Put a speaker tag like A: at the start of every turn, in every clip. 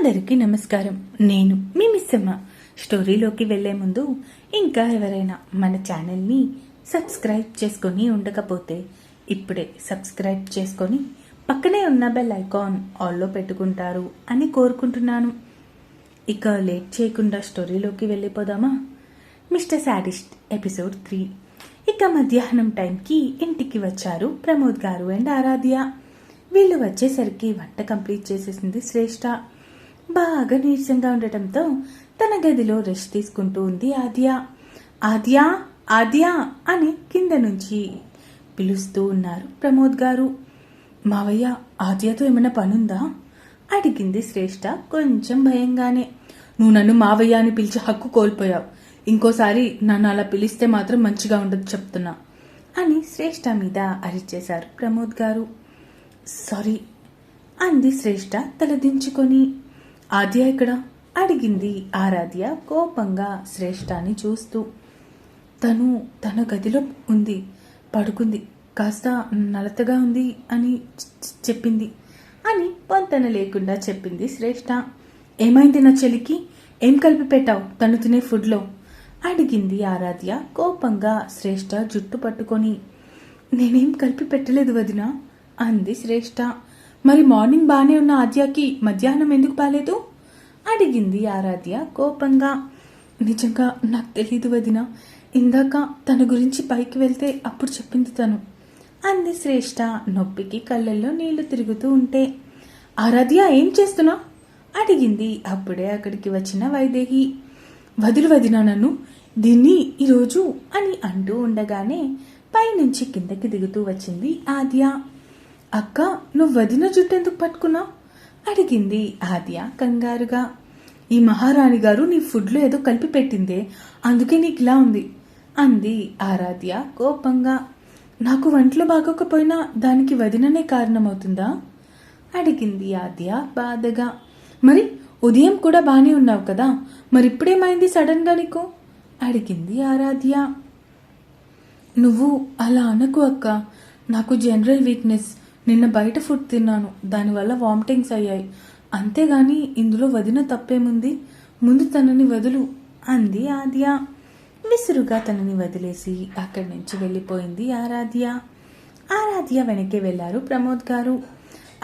A: అందరికీ నమస్కారం నేను మీ మిస్సమ్మ స్టోరీలోకి వెళ్లే ముందు ఇంకా ఎవరైనా మన ఛానల్ని సబ్స్క్రైబ్ చేసుకొని ఉండకపోతే ఇప్పుడే సబ్స్క్రైబ్ చేసుకొని పక్కనే ఉన్న బెల్ ఐకాన్ ఆల్లో పెట్టుకుంటారు అని కోరుకుంటున్నాను ఇక లేట్ చేయకుండా స్టోరీలోకి వెళ్ళిపోదామా మిస్టర్ శాడిస్ట్ ఎపిసోడ్ త్రీ ఇక మధ్యాహ్నం టైంకి ఇంటికి వచ్చారు ప్రమోద్ గారు అండ్ ఆరాధ్య వీళ్ళు వచ్చేసరికి వంట కంప్లీట్ చేసేసింది శ్రేష్ఠ బాగా నీరసంగా ఉండటంతో తన గదిలో రెస్ట్ తీసుకుంటూ ఉంది ఆద్య ఆద్య ఆద్య అని కింద నుంచి పిలుస్తూ ఉన్నారు ప్రమోద్ గారు మావయ్య ఆద్యతో ఏమైనా పనుందా అడిగింది శ్రేష్ట కొంచెం భయంగానే నువ్వు నన్ను మావయ్య అని పిలిచే హక్కు కోల్పోయావు ఇంకోసారి నన్ను అలా పిలిస్తే మాత్రం మంచిగా ఉండదు చెప్తున్నా అని శ్రేష్ట మీద అరిచేశారు ప్రమోద్ గారు సారీ అంది శ్రేష్ట తలదించుకొని ఆద్య ఎక్కడ అడిగింది ఆరాధ్య కోపంగా శ్రేష్ఠాన్ని చూస్తూ తను తన గదిలో ఉంది పడుకుంది కాస్త నలతగా ఉంది అని చెప్పింది అని పొంతన లేకుండా చెప్పింది శ్రేష్ఠ ఏమైంది నా చెలికి ఏం కలిపి పెట్టావు తను తినే ఫుడ్లో అడిగింది ఆరాధ్య కోపంగా శ్రేష్ఠ జుట్టు పట్టుకొని నేనేం కలిపి పెట్టలేదు వదిన అంది శ్రేష్ఠ మరి మార్నింగ్ బాగానే ఉన్న ఆద్యకి మధ్యాహ్నం ఎందుకు బాలేదు అడిగింది ఆరాధ్య కోపంగా నిజంగా నాకు తెలియదు వదిన ఇందాక తన గురించి పైకి వెళ్తే అప్పుడు చెప్పింది తను అంది శ్రేష్ఠ నొప్పికి కళ్ళల్లో నీళ్లు తిరుగుతూ ఉంటే ఆరాధ్య ఏం చేస్తున్నా అడిగింది అప్పుడే అక్కడికి వచ్చిన వైదేహి వదులు వదినా నన్ను దీన్ని ఈరోజు అని అంటూ ఉండగానే పైనుంచి కిందకి దిగుతూ వచ్చింది ఆద్య అక్క నువ్వు వదిన జుట్టు ఎందుకు పట్టుకున్నావు అడిగింది ఆద్య కంగారుగా ఈ మహారాణి గారు నీ ఫుడ్లో ఏదో కలిపి పెట్టిందే అందుకే నీకు ఇలా ఉంది అంది ఆరాధ్య కోపంగా నాకు వంటలు బాగోకపోయినా దానికి వదిననే కారణమవుతుందా అడిగింది ఆద్య బాధగా మరి ఉదయం కూడా బాగానే ఉన్నావు కదా మరి ఇప్పుడేమైంది సడన్గా నీకు అడిగింది ఆరాధ్య నువ్వు అలా అనకు అక్క నాకు జనరల్ వీక్నెస్ నిన్న బయట ఫుడ్ తిన్నాను దానివల్ల వామిటింగ్స్ అయ్యాయి అంతేగాని ఇందులో వదిన తప్పేముంది ముందు తనని వదులు అంది ఆద్య విసురుగా తనని వదిలేసి అక్కడి నుంచి వెళ్ళిపోయింది ఆరాధ్య ఆరాధ్య వెనక్కి వెళ్ళారు ప్రమోద్ గారు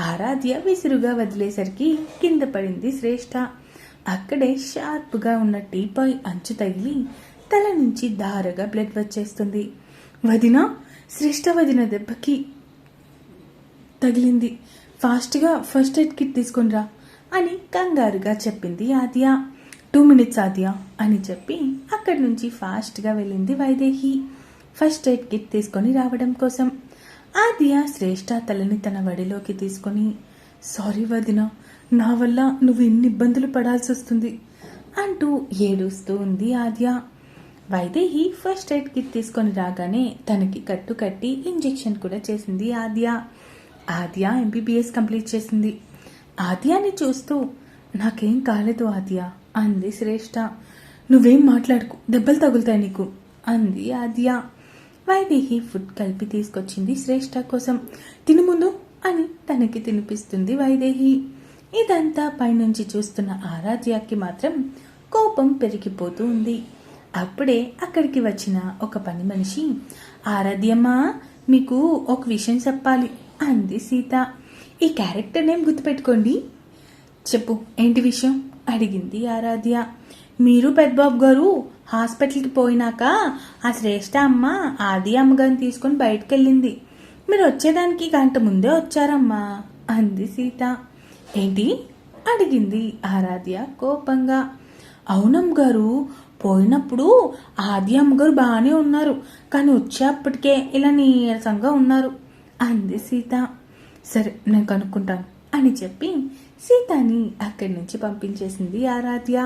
A: ఆరాధ్య విసురుగా వదిలేసరికి కింద పడింది శ్రేష్ఠ అక్కడే షార్ప్గా ఉన్న టీపై అంచు తగిలి తల నుంచి దారగా బ్లడ్ వచ్చేస్తుంది వదిన శ్రేష్ట వదిన దెబ్బకి తగిలింది ఫాస్ట్గా ఫస్ట్ ఎయిడ్ కిట్ తీసుకుని రా అని కంగారుగా చెప్పింది ఆద్య టూ మినిట్స్ ఆద్య అని చెప్పి అక్కడి నుంచి ఫాస్ట్గా వెళ్ళింది వైదేహి ఫస్ట్ ఎయిడ్ కిట్ తీసుకొని రావడం కోసం ఆద్య శ్రేష్ఠ తలని తన వడిలోకి తీసుకొని సారీ వదిన నా వల్ల నువ్వు ఇన్ని ఇబ్బందులు పడాల్సి వస్తుంది అంటూ ఏడుస్తూ ఉంది Aadya Vaidehi first aid kit తీసుకొని రాగానే తనకి కట్టు కట్టి ఇంజెక్షన్ కూడా చేసింది ఆద్య ఆద్య ఎంబీబీఎస్ కంప్లీట్ చేసింది ఆద్యాని చూస్తూ నాకేం కాలేదు ఆద్య అంది శ్రేష్ఠ నువ్వేం మాట్లాడుకు దెబ్బలు తగులుతాయి నీకు అంది ఆద్య వైదేహి ఫుడ్ కలిపి తీసుకొచ్చింది శ్రేష్ఠ కోసం తిను ముందు అని తనకి తినిపిస్తుంది వైదేహి ఇదంతా పైనుంచి చూస్తున్న ఆరాధ్యకి మాత్రం కోపం పెరిగిపోతూ ఉంది అప్పుడే అక్కడికి వచ్చిన ఒక పని మనిషి ఆరాధ్యమ్మా మీకు ఒక విషయం చెప్పాలి అంది సీత ఈ క్యారెక్టర్ నేమ్ గుర్తుపెట్టుకోండి చెప్పు ఏంటి విషయం అడిగింది ఆరాధ్య మీరు పెద్దబాబు గారు హాస్పిటల్కి పోయినాక ఆ శ్రేష్ఠ అమ్మ ఆది అమ్మగారిని తీసుకొని బయటకు వెళ్ళింది మీరు వచ్చేదానికి గంట ముందే వచ్చారమ్మా అంది సీత ఏంటి అడిగింది ఆరాధ్య కోపంగా అవునమ్మ గారు పోయినప్పుడు ఆది అమ్మగారు బాగానే ఉన్నారు కానీ వచ్చేప్పటికే ఇలా నీరసంగా ఉన్నారు అంది సీత సరే నేను కనుక్కుంటాను అని చెప్పి సీతని అక్కడి నుంచి పంపించేసింది ఆరాధ్య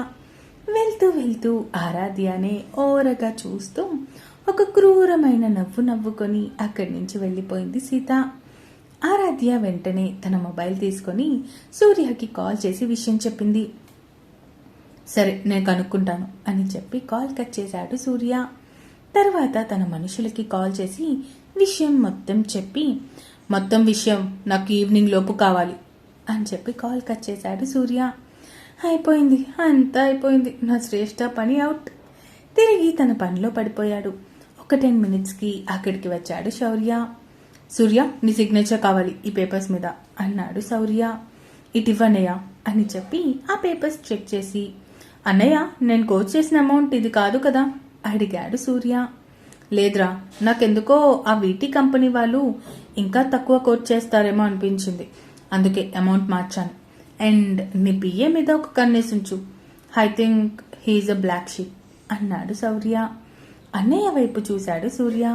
A: వెళ్తూ వెళ్తూ ఆరాధ్యనే ఓరగా చూస్తూ ఒక క్రూరమైన నవ్వు నవ్వుకొని అక్కడి నుంచి వెళ్ళిపోయింది సీత ఆరాధ్య వెంటనే తన మొబైల్ తీసుకొని సూర్యకి కాల్ చేసి విషయం చెప్పింది సరే నేను కనుక్కుంటాను అని చెప్పి కాల్ కట్ చేశాడు సూర్య తర్వాత తన మనుషులకి కాల్ చేసి విషయం మొత్తం చెప్పి మొత్తం విషయం నాకు ఈవినింగ్ లోపు కావాలి అని చెప్పి కాల్ కట్ చేశాడు సూర్య అయిపోయింది అంతా అయిపోయింది నా శ్రేష్ఠ పని అవుట్ తిరిగి తన పనిలో పడిపోయాడు ఒక టెన్ మినిట్స్కి అక్కడికి వచ్చాడు శౌర్య సూర్య నీ సిగ్నేచర్ కావాలి ఈ పేపర్స్ మీద అన్నాడు శౌర్య ఇటు ఇవ్వనయ్య అని చెప్పి ఆ పేపర్స్ చెక్ చేసి అన్నయ్య నేను కోచ్ చేసిన అమౌంట్ ఇది కాదు కదా అడిగాడు సూర్య లేదురా నాకెందుకో ఆ వీటీ కంపెనీ వాళ్ళు ఇంకా తక్కువ కోట్ చేస్తారేమో అనిపించింది అందుకే అమౌంట్ మార్చాను అండ్ నీ బిఏ మీద ఒక కన్నేసి ఉంచు I think he's a black sheep అన్నాడు సౌర్య అన్నయ్య వైపు చూశాడు సూర్య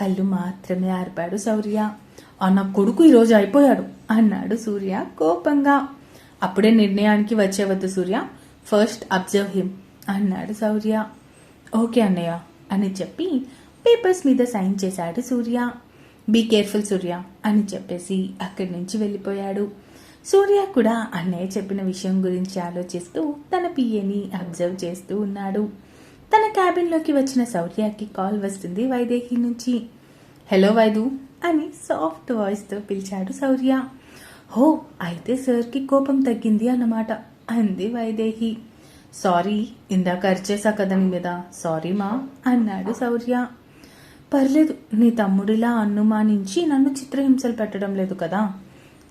A: కళ్ళు మాత్రమే ఆర్పాడు సౌర్య ఆ నా కొడుకు ఈరోజు అయిపోయాడు అన్నాడు సూర్య కోపంగా అప్పుడే నిర్ణయానికి వచ్చేవద్దు సూర్య ఫస్ట్ అబ్జర్వ్ హిమ్ అన్నాడు సౌర్య ఓకే అన్నయ్య అని చెప్పి పేపర్స్ మీద సైన్ చేశాడు సూర్య బీ కేర్ఫుల్ సూర్య అని చెప్పేసి అక్కడి నుంచి వెళ్ళిపోయాడు సూర్య కూడా అన్నయ్య చెప్పిన విషయం గురించి ఆలోచిస్తూ తన పిఏని అబ్జర్వ్ చేస్తూ ఉన్నాడు తన క్యాబిన్లోకి వచ్చిన సౌర్యకి కాల్ వస్తుంది వైదేహి నుంచి హలో వైదు అని సాఫ్ట్ వాయిస్తో పిలిచాడు సౌర్య హో అయితే సార్కి కోపం తగ్గింది అన్నమాట అంది వైదేహి సారీ ఇందాక అరిచేసా కదా మీద సారీ మా అన్నాడు సౌర్య పర్లేదు నీ తమ్ముడిలా అనుమానించి నన్ను చిత్రహింసలు పెట్టడం లేదు కదా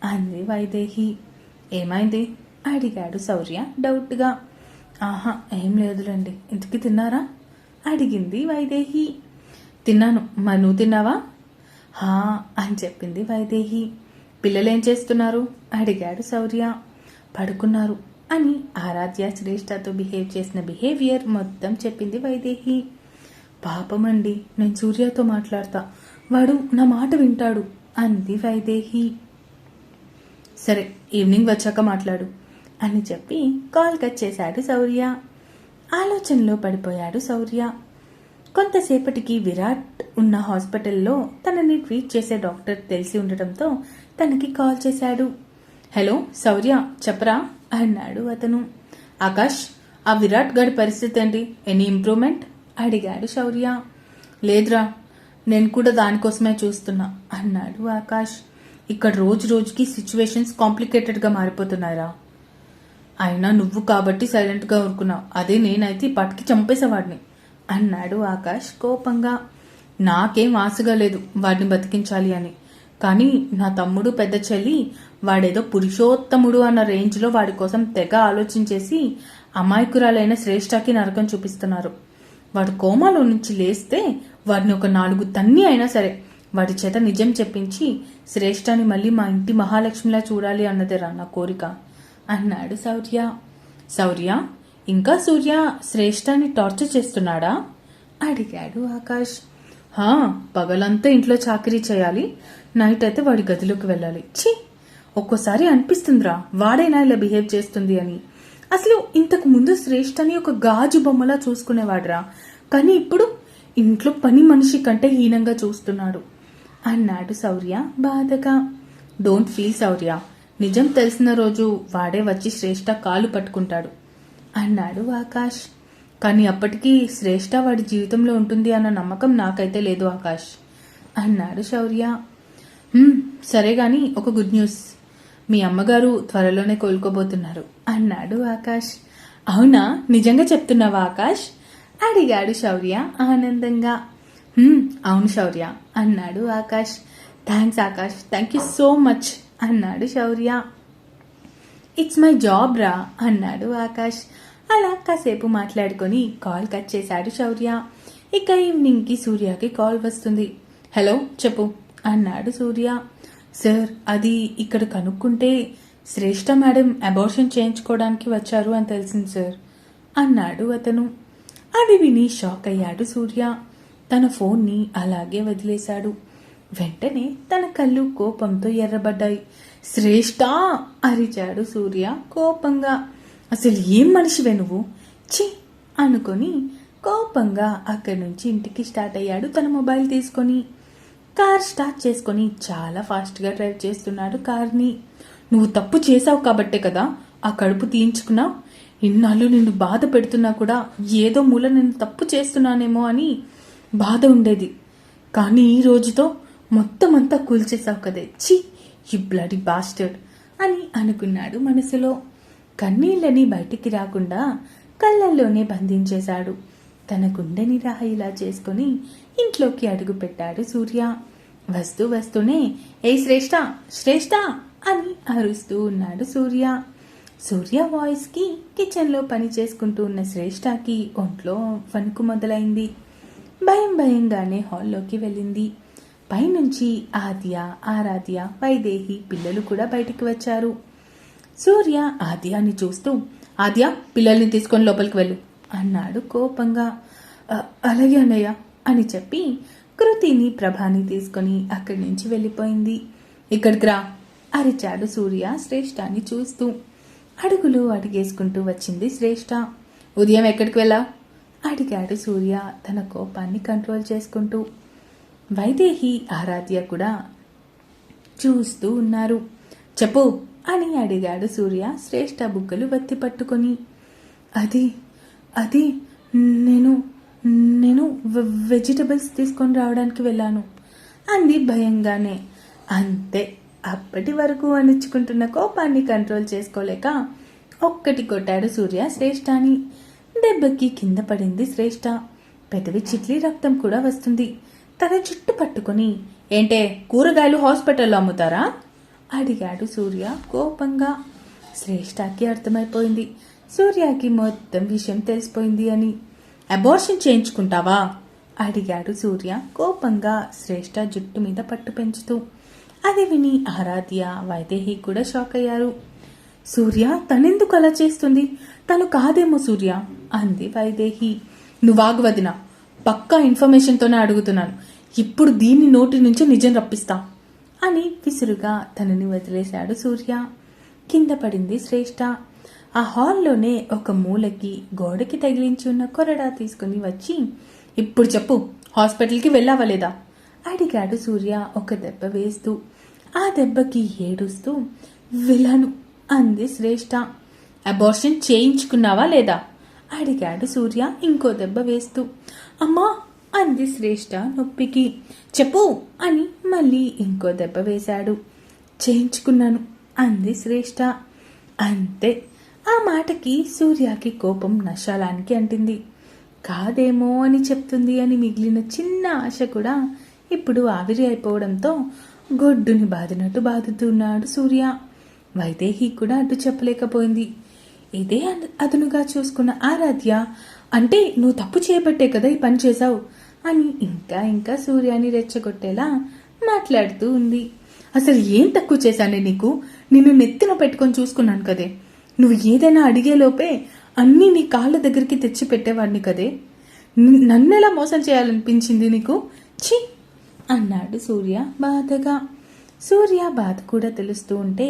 A: అంది వైదేహి ఏమైంది అడిగాడు శౌర్య డౌట్గా ఆహా ఏం లేదులేండి ఇంతకి తిన్నారా అడిగింది వైదేహి తిన్నాను మరి నువ్వు తిన్నావా హా అని చెప్పింది వైదేహి పిల్లలేం చేస్తున్నారు అడిగాడు శౌర్య పడుకున్నారు అని ఆరాధ్య శ్రేష్టతో బిహేవ్ చేసిన బిహేవియర్ మొత్తం చెప్పింది వైదేహి పాపమండి నేను సూర్యతో మాట్లాడతా వాడు నా మాట వింటాడు అంది వైదేహి సరే ఈవినింగ్ వచ్చాక మాట్లాడు అని చెప్పి కాల్ కట్ చేశాడు ఆలోచనలో పడిపోయాడు సౌర్య కొంతసేపటికి విరాట్ ఉన్న హాస్పిటల్లో తనని ట్రీట్ చేసే డాక్టర్ తెలిసి ఉండటంతో తనకి కాల్ చేశాడు హలో సౌర్య చెప్పరా అన్నాడు అతను ఆకాష్ ఆ విరాట్ గడి పరిస్థితి అండి ఎనీ ఇంప్రూవ్మెంట్ అడిగాడు శౌర్య లేదురా నేను కూడా దానికోసమే చూస్తున్నా అన్నాడు ఆకాష్ ఇక్కడ రోజు రోజుకి సిచ్యువేషన్స్ కాంప్లికేటెడ్గా మారిపోతున్నాయిరా అయినా నువ్వు కాబట్టి సైలెంట్గా ఊరుకున్నావు అదే నేనైతే పట్టుకి చంపేసేవాడిని అన్నాడు ఆకాష్ కోపంగా నాకేం ఆశగా లేదు వాడిని బతికించాలి అని కానీ నా తమ్ముడు పెద్ద చెల్లి వాడేదో పురుషోత్తముడు అన్న రేంజ్లో వాడి కోసం తెగ ఆలోచించేసి అమాయకురాలైన శ్రేష్టకి నరకం చూపిస్తున్నారు వాడు కోమాలో నుంచి లేస్తే వాడిని ఒక నాలుగు తన్ని అయినా సరే వాడి చేత నిజం చెప్పించి శ్రేష్ఠాన్ని మళ్ళీ మా ఇంటి మహాలక్ష్మిలా చూడాలి అన్నదేరా నా కోరిక అన్నాడు సౌర్య శౌర్య ఇంకా సూర్య శ్రేష్ఠాన్ని టార్చర్ చేస్తున్నాడా అడిగాడు ఆకాష్ హా పగలంతా ఇంట్లో చాకరీ చేయాలి నైట్ అయితే వాడి గదిలోకి వెళ్ళాలి ఛీ ఒక్కోసారి అనిపిస్తుందిరా వాడేనా ఇలా బిహేవ్ చేస్తుంది అని అసలు ఇంతకు ముందు శ్రేష్ఠని ఒక గాజు బొమ్మలా చూసుకునేవాడురా కానీ ఇప్పుడు ఇంట్లో పని మనిషి కంటే హీనంగా చూస్తున్నాడు అన్నాడు శౌర్య బాధగా డోంట్ ఫీల్ శౌర్య నిజం తెలిసిన రోజు వాడే వచ్చి శ్రేష్ఠ కాలు పట్టుకుంటాడు అన్నాడు ఆకాష్ కానీ అప్పటికీ శ్రేష్ఠ వాడి జీవితంలో ఉంటుంది అన్న నమ్మకం నాకైతే లేదు ఆకాష్ అన్నాడు శౌర్య సరే కానీ ఒక గుడ్ న్యూస్ మీ అమ్మగారు త్వరలోనే కోలుకోబోతున్నారు అన్నాడు ఆకాష్ అవునా నిజంగా చెప్తున్నావా ఆకాష్ అడిగాడు శౌర్య ఆనందంగా అవును శౌర్య అన్నాడు Akash thanks Akash thank you so much అన్నాడు శౌర్య ఇట్స్ మై జాబ్ రా అన్నాడు ఆకాష్ అలా కాసేపు మాట్లాడుకొని కాల్ కట్ చేశాడు శౌర్య ఇక ఈవినింగ్కి సూర్యకి కాల్ వస్తుంది హలో చెప్పు అన్నాడు సూర్య సార్ అది ఇక్కడ కనుక్కుంటే శ్రేష్ఠ మేడం అబార్షన్ చేయించుకోవడానికి వచ్చారు అని తెలిసింది సార్ అన్నాడు అతను అది విని షాక్ అయ్యాడు సూర్య తన ఫోన్ని అలాగే వదిలేశాడు వెంటనే తన కళ్ళు కోపంతో ఎర్రబడ్డాయి శ్రేష్ట అరిచాడు సూర్య కోపంగా అసలు ఏం మనిషివే నువ్వు చి అనుకొని కోపంగా అక్కడి నుంచి ఇంటికి స్టార్ట్ అయ్యాడు తన మొబైల్ తీసుకొని కార్ స్టార్ట్ చేసుకొని చాలా ఫాస్ట్గా డ్రైవ్ చేస్తున్నాడు కార్ని నువ్వు తప్పు చేసావు కాబట్టే కదా ఆ కడుపు తీయించుకున్నావు ఇన్నాళ్ళు నిన్ను బాధ పెడుతున్నా కూడా ఏదో మూల నేను తప్పు చేస్తున్నానేమో అని బాధ ఉండేది కానీ ఈ రోజుతో మొత్తం అంతా కూల్చేసావు కదే చి యు బ్లడీ బాస్టర్డ్ అని అనుకున్నాడు మనసులో కన్నీళ్ళని బయటికి రాకుండా కళ్ళల్లోనే బంధించేశాడు తన గుండెని ఇలా చేసుకుని ఇంట్లోకి అడుగుపెట్టాడు సూర్య వస్తూ వస్తూనే ఏ శ్రేష్ట శ్రేష్ట అని అరుస్తూ ఉన్నాడు సూర్య సూర్య వాయిస్కి కిచెన్లో పని చేసుకుంటూ ఉన్న శ్రేష్ఠకి ఒంట్లో వణుకు మొదలైంది భయం భయంగానే హాల్లోకి వెళ్ళింది పైనుంచి ఆద్య ఆరాధ్య వైదేహి పిల్లలు కూడా బయటికి వచ్చారు సూర్య ఆద్యాన్ని చూస్తూ ఆద్య పిల్లల్ని తీసుకొని లోపలికి వెళ్ళు అన్నాడు కోపంగా అలాగే అన్నయ్య అని చెప్పి కృతిని ప్రభాని తీసుకొని అక్కడి నుంచి వెళ్ళిపోయింది ఇక్కడికి రా అరిచాడు సూర్య శ్రేష్ఠాన్ని చూస్తూ అడుగులు అడిగేసుకుంటూ వచ్చింది శ్రేష్ఠ ఉదయం ఎక్కడికి వెళ్ళా అడిగాడు సూర్య తన కోపాన్ని కంట్రోల్ చేసుకుంటూ వైదేహి ఆరాధ్య కూడా చూస్తూ ఉన్నారు చెప్పు అని అడిగాడు సూర్య శ్రేష్ఠ బుగ్గలు వత్తి పట్టుకొని అది అది నేను నేను వెజిటబుల్స్ తీసుకొని రావడానికి వెళ్ళాను అంది భయంగానే అంతే అప్పటి వరకు అనిచ్చుకుంటున్న కోపాన్ని కంట్రోల్ చేసుకోలేక ఒక్కటి కొట్టాడు సూర్య అని దెబ్బకి కింద పడింది శ్రేష్ఠ పెదవి చిట్లి రక్తం కూడా వస్తుంది తన చుట్టూ పట్టుకుని ఏంటే కూరగాయలు హాస్పిటల్లో అమ్ముతారా అడిగాడు సూర్య కోపంగా శ్రేష్ఠకి అర్థమైపోయింది సూర్యకి మొత్తం విషయం తెలిసిపోయింది అని అబార్షన్ చేయించుకుంటావా అడిగాడు సూర్య కోపంగా శ్రేష్ట జుట్టు మీద పట్టు పెంచుతూ అది విని ఆరాధ్య వైదేహి కూడా షాక్ అయ్యారు సూర్య తనెందుకు అలా చేస్తుంది తను కాదేమో సూర్య అంది వైదేహి నువ్వాగు వదిన పక్కా ఇన్ఫర్మేషన్తోనే అడుగుతున్నాను ఇప్పుడు దీన్ని నోటి నుంచి నిజం రప్పిస్తా అని విసురుగా తనని వదిలేశాడు సూర్య కింద పడింది శ్రేష్ఠ ఆ హాల్లోనే ఒక మూలకి గోడకి తగిలించి ఉన్న కొరడా తీసుకుని వచ్చి ఇప్పుడు చెప్పు హాస్పిటల్కి వెళ్ళావలేదా అడిగాడు సూర్య ఒక దెబ్బ వేస్తూ ఆ దెబ్బకి ఏడుస్తూ విలను అంది శ్రేష్ఠ అబార్షన్ చేయించుకున్నావా లేదా అడిగాడు సూర్య ఇంకో దెబ్బ వేస్తూ అమ్మా అంది శ్రేష్ఠ నొప్పికి చెప్పు అని మళ్ళీ ఇంకో దెబ్బ వేశాడు చేయించుకున్నాను అంది శ్రేష్ఠ అంతే ఆ మాటకి సూర్యకి కోపం నశాలానికి అంటింది కాదేమో అని చెప్తుంది అని మిగిలిన చిన్న ఆశ కూడా ఇప్పుడు ఆవిరి అయిపోవడంతో గొడ్డుని బాధినట్టు బాదుతున్నాడు సూర్య వైదేహి కూడా అటు చెప్పలేకపోయింది ఇదే అతనుగా చూసుకున్న ఆరాధ్య అంటే నువ్వు తప్పు చేయబట్టే కదా ఈ పని చేశావు అని ఇంకా ఇంకా సూర్యాని రెచ్చగొట్టేలా మాట్లాడుతూ ఉంది అసలు ఏం తక్కువ చేశానే నీకు నిన్ను నెత్తిన పెట్టుకొని చూసుకున్నాను కదే నువ్వు ఏదైనా అడిగేలోపే అన్నీ నీ కాళ్ళ దగ్గరికి తెచ్చి పెట్టేవాడిని కదే నన్నెలా మోసం చేయాలనిపించింది నీకు ఛీ అన్నాడు సూర్య బాధగా సూర్య బాధ కూడా తెలుస్తూ ఉంటే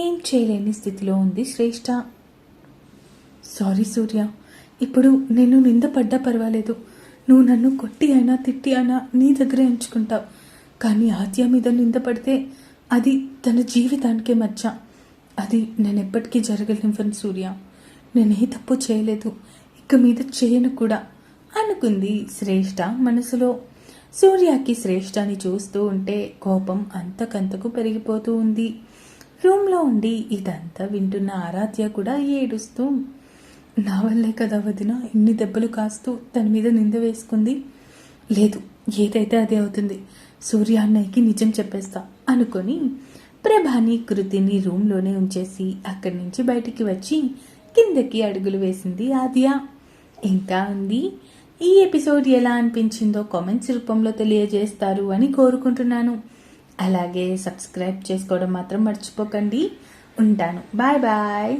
A: ఏం చేయలేని స్థితిలో ఉంది శ్రేష్ఠ సారీ సూర్య ఇప్పుడు నేను నిందపడ్డా పర్వాలేదు నువ్వు నన్ను కొట్టి అయినా తిట్టి అయినా నీ దగ్గరే ఎంచుకుంటావు కానీ ఆద్య మీద నిందపడితే అది తన జీవితానికే మచ్చ అది నేను ఎప్పటికీ జరగలేవని సూర్య నేనే తప్పు చేయలేదు ఇక మీద చేయను కూడా అనుకుంది శ్రేష్ఠ మనసులో సూర్యకి శ్రేష్ఠని చూస్తూ ఉంటే కోపం అంతకంతకు పెరిగిపోతూ ఉంది రూమ్లో ఉండి ఇదంతా వింటున్న ఆరాధ్య కూడా ఏడుస్తూ నా వల్లే కదా వదిన ఇన్ని దెబ్బలు కాస్తూ తన మీద నింద వేసుకుంది లేదు ఏదైతే అదే అవుతుంది సూర్య అన్నయ్యకి నిజం చెప్పేస్తా అనుకొని ప్రభాని కృతిని రూమ్లోనే ఉంచేసి అక్కడి నుంచి బయటికి వచ్చి కిందకి అడుగులు వేసింది ఆద్య ఇంకా ఉంది ఈ ఎపిసోడ్ ఎలా అనిపించిందో కామెంట్స్ రూపంలో తెలియజేస్తారు అని కోరుకుంటున్నాను అలాగే సబ్స్క్రైబ్ చేసుకోవడం మాత్రం మర్చిపోకండి ఉంటాను బాయ్ బాయ్